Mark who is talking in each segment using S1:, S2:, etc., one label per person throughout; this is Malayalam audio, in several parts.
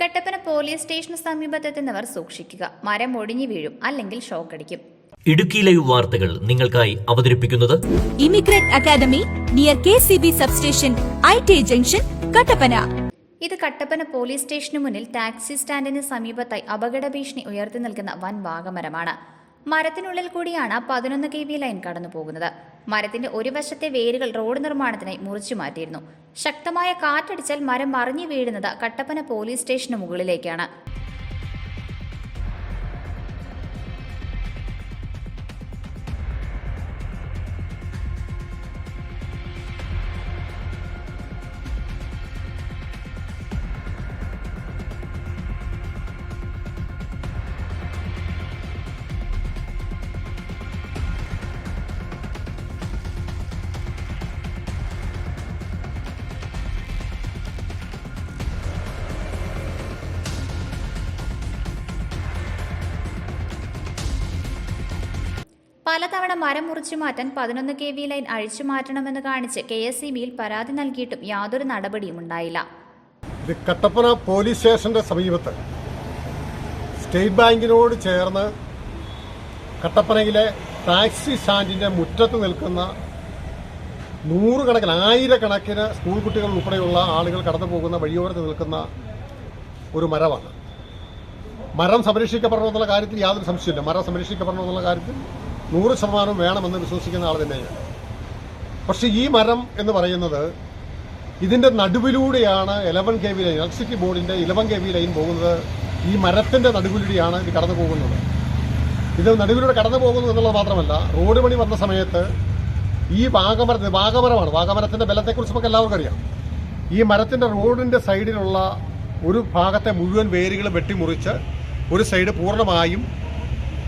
S1: കട്ടപ്പന പോലീസ് സ്റ്റേഷന് സമീപത്തെത്തുന്നവർ സൂക്ഷിക്കുക. മരം ഒടിഞ്ഞു വീഴും അല്ലെങ്കിൽ ഷോക്കടിക്കും
S2: ഇടുക്കി ലൈവ് വാർത്തകൾ നിങ്ങൾക്കായി അവതരിപ്പിക്കുന്നത്
S3: immigrant academy near K C B substation I T junction Kattappana.
S1: ഇത് കട്ടപ്പന പോലീസ് സ്റ്റേഷന് മുന്നിൽ ടാക്സി സ്റ്റാൻഡിന് സമീപത്തായി അപകട ഭീഷണി ഉയർത്തി നിൽക്കുന്ന വൻ വാഗമരമാണ്. മരത്തിനുള്ളിൽ കൂടിയാണ് പതിനൊന്ന് കെ വി ലൈൻ കടന്നു പോകുന്നത്. മരത്തിന്റെ ഒരു വശത്തെ വേരുകൾ റോഡ് നിർമ്മാണത്തിനായി മുറിച്ചു മാറ്റിയിരുന്നു. ശക്തമായ കാറ്റടിച്ചാൽ മരം മറിഞ്ഞു വീഴുന്നത് കട്ടപ്പന പോലീസ് സ്റ്റേഷന് മുകളിലേക്കാണ്. പലതവണ മരം മുറിച്ചു മാറ്റാൻ പതിനൊന്ന് കെ വി ലൈൻ അഴിച്ചു മാറ്റണമെന്ന് കാണിച്ച് കെ എസ് ഇ ബിയിൽ പരാതി നൽകിയിട്ടും യാതൊരു നടപടിയും ഉണ്ടായില്ല.
S4: ഇത് കട്ടപ്പന പോലീസ് സ്റ്റേഷന്റെ സമീപത്ത് സ്റ്റേറ്റ് ബാങ്കിനോട് ചേർന്ന് കട്ടപ്പനയിലെ ടാക്സി സ്റ്റാൻഡിന്റെ മുറ്റത്ത് നിൽക്കുന്ന നൂറുകണക്കിന് ആയിരക്കണക്കിന് സ്കൂൾ കുട്ടികൾ ഉൾപ്പെടെയുള്ള ആളുകൾ കടന്നു പോകുന്ന വഴിയോരത്ത് നിൽക്കുന്ന ഒരു മരമാണ്. മരം സംരക്ഷിക്കപ്പെടണമെന്നുള്ള കാര്യത്തിൽ യാതൊരു സംശയമില്ല മരം സംരക്ഷിക്കപ്പെടണമെന്നുള്ള കാര്യത്തിൽ നൂറ് ശതമാനം വേണമെന്ന് വിശ്വസിക്കുന്ന ആൾ തന്നെയാണ്. പക്ഷേ ഈ മരം എന്ന് പറയുന്നത് ഇതിന്റെ നടുവിലൂടെയാണ് eleven K V line electricity ബോർഡിന്റെ ഇലവൻ കെ വി ലൈൻ പോകുന്നത്. ഈ മരത്തിന്റെ നടുവിലൂടെയാണ് ഇത് കടന്നു പോകുന്നത്. ഇത് നടുവിലൂടെ കടന്നു പോകുന്നു എന്നുള്ളത് മാത്രമല്ല റോഡ് പണി വന്ന സമയത്ത് ഈ വാഗമര വാഗമരമാണ്. വാഗമരത്തിന്റെ ബലത്തെക്കുറിച്ച് നമുക്ക് എല്ലാവർക്കും അറിയാം. ഈ മരത്തിന്റെ റോഡിന്റെ സൈഡിലുള്ള ഒരു ഭാഗത്തെ മുഴുവൻ വേരുകൾ വെട്ടിമുറിച്ച് ഒരു സൈഡ് പൂർണമായും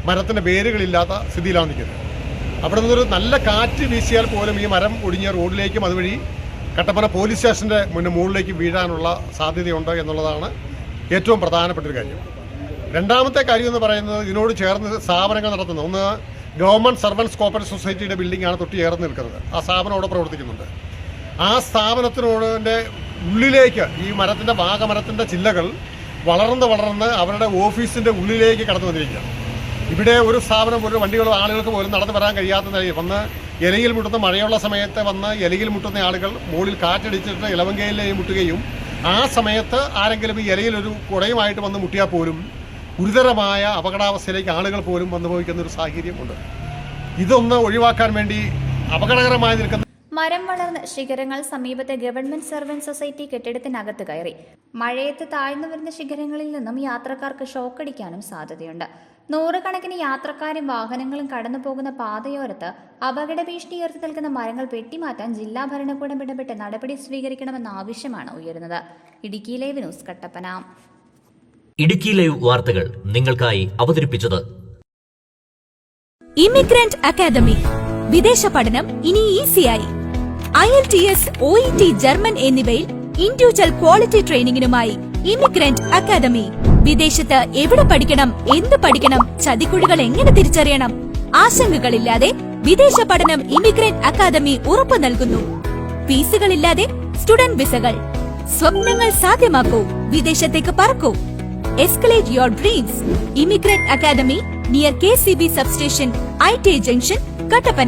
S4: മരത്തിന്റെ വേരുകളില്ലാത്ത സ്ഥിതിയിലാണ് നിൽക്കുന്നത്. അവിടെ നിന്നൊരു നല്ല കാറ്റ് വീശിയാൽ പോലും ഈ മരം ഒടിഞ്ഞ റോഡിലേക്കും അതുവഴി കട്ടപ്പന പോലീസ് സ്റ്റേഷന്റെ മുന്നേ മുകളിലേക്ക് വീഴാനുള്ള സാധ്യതയുണ്ട് എന്നുള്ളതാണ് ഏറ്റവും പ്രധാനപ്പെട്ട ഒരു കാര്യം. രണ്ടാമത്തെ കാര്യം എന്ന് പറയുന്നത് ഇതിനോട് ചേർന്ന് സ്ഥാപനങ്ങൾ നടത്തുന്നത്. ഒന്ന് ഗവൺമെന്റ് സർവൻസ് കോപ്പറേറ്റ് സൊസൈറ്റിയുടെ ബിൽഡിംഗാണ് തൊട്ട് ചേർന്ന് നിൽക്കുന്നത്. ആ സ്ഥാപനം അവിടെ പ്രവർത്തിക്കുന്നുണ്ട്. ആ സ്ഥാപനത്തിനോടിന്റെ ഉള്ളിലേക്ക് ഈ മരത്തിന്റെ വാഗമരത്തിന്റെ ചില്ലകൾ വളർന്ന് വളർന്ന് അവരുടെ ഓഫീസിന്റെ ഉള്ളിലേക്ക് കടന്നു വന്നിരിക്കുകയാണ്. ഇവിടെ ഒരു സ്ഥാപനം ഒരു വണ്ടികളും ആളുകൾക്ക് പോലും നടന്നു വരാൻ കഴിയാത്ത നിലയിൽ വന്ന് ഇലയിൽ മുട്ടുന്ന മഴയുള്ള സമയത്ത് വന്ന് ഇലയിൽ മുട്ടുന്ന ആളുകൾ മുകളിൽ കാറ്റടിച്ചിട്ട് ഇലവങ്കയിലേക്ക് മുട്ടുകയും ആ സമയത്ത് ആരെങ്കിലും ഈ ഇലയിൽ ഒരു കുടയുമായിട്ട് വന്ന് മുട്ടിയാൽ പോലും ഗുരുതരമായ അപകടാവസ്ഥയിലേക്ക് ആളുകൾ പോലും വന്നു പോയിക്കുന്ന ഒരു സാഹചര്യമുണ്ട്. ഇതൊന്ന് ഒഴിവാക്കാൻ വേണ്ടി അപകടകരമായി നിൽക്കുന്ന
S1: മരം വളർന്ന് ശിഖരങ്ങൾ സമീപത്തെ ഗവൺമെന്റ് സർവന്റ് സൊസൈറ്റി കെട്ടിടത്തിനകത്ത് കയറി. മഴയത്ത് താഴ്ന്നു വരുന്ന ശിഖരങ്ങളിൽ നിന്നും യാത്രക്കാർക്ക് ഷോക്കടിക്കാനും സാധ്യതയുണ്ട്. നൂറുകണക്കിന് യാത്രക്കാരും വാഹനങ്ങളും കടന്നു പോകുന്ന പാതയോരത്ത് അപകട ഭീഷണി ഉയർത്തി നിൽക്കുന്ന മരങ്ങൾ വെട്ടിമാറ്റാൻ ജില്ലാ ഭരണകൂടം ഇടപെട്ട് നടപടി സ്വീകരിക്കണമെന്ന ആവശ്യമാണ് ഉയരുന്നത്. Idukki live news Kattappana.
S2: Idukki live വാർത്തകൾ നിങ്ങൾക്കായി അവതരിപ്പിച്ചത്
S3: ഇമിഗ്രന്റ് അക്കാദമി വിദേശ പഠനം ഇനി ഈസിയായി I L T S O E T German എന്നിവയിൽ ഇൻഡിവിജ്വൽ ക്വാളിറ്റി ട്രെയിനിങ്ങിനുമായി ഇമിഗ്രന്റ് അക്കാദമി വിദേശത്ത് എവിടെ പഠിക്കണം എന്ത് പഠിക്കണം ചതിക്കുഴികൾ എങ്ങനെ തിരിച്ചറിയണം? ആശങ്കകളില്ലാതെ വിദേശ പഠനം ഇമിഗ്രന്റ് അക്കാദമി ഉറപ്പു നൽകുന്നു. ഫീസുകളില്ലാതെ സ്റ്റുഡന്റ് വിസകൾ. സ്വപ്നങ്ങൾ സാധ്യമാക്കൂ വിദേശത്തേക്ക് പറക്കൂ. Escalate your dreams immigrant academy near K C B substation I T junction Kattappana.